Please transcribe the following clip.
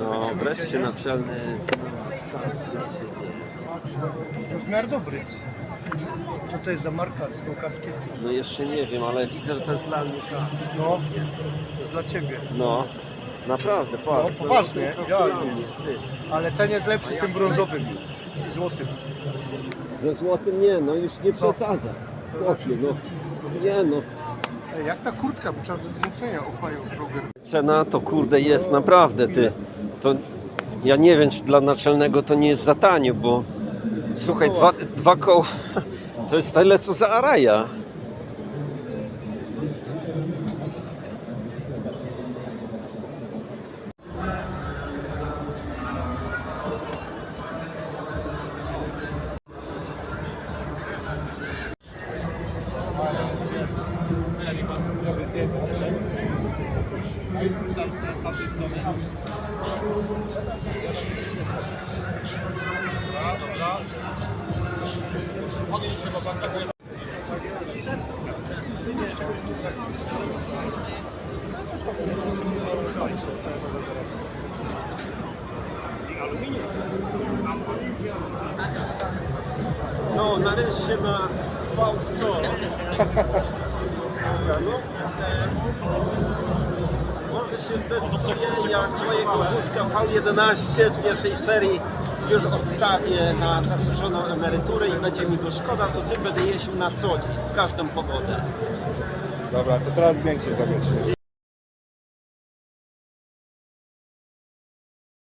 No, wreszcie naczelny siebie. Rozmiar dobry. Co to jest za marka tego kaskietu? No jeszcze nie wiem, ale widzę, że to jest dla mnie. No, to jest dla ciebie. No, naprawdę, No, patrz. poważnie, to jest ja dla mnie, ty. Ale ten jest lepszy z tym brązowym i złotym. Ze złotym nie, no już nie przesadza. Chłopie, no. Nie no. Ej, jak ta kurtka, bo trzeba ze wzmocnienia ochłają Roger. Cena to kurde jest naprawdę, ty. To ja nie wiem, czy dla naczelnego to nie jest za tanio, bo słuchaj, dwa, dwa koła to jest tyle co za Araja. No, nareszcie na V100. No, e, może się zdecyduje, jak mojego budka V11 z pierwszej serii już odstawię na zasłużoną emeryturę i będzie mi go szkoda, to tym będę jeździł na co dzień, w każdą pogodę. Dobra, to teraz zdjęcie robię.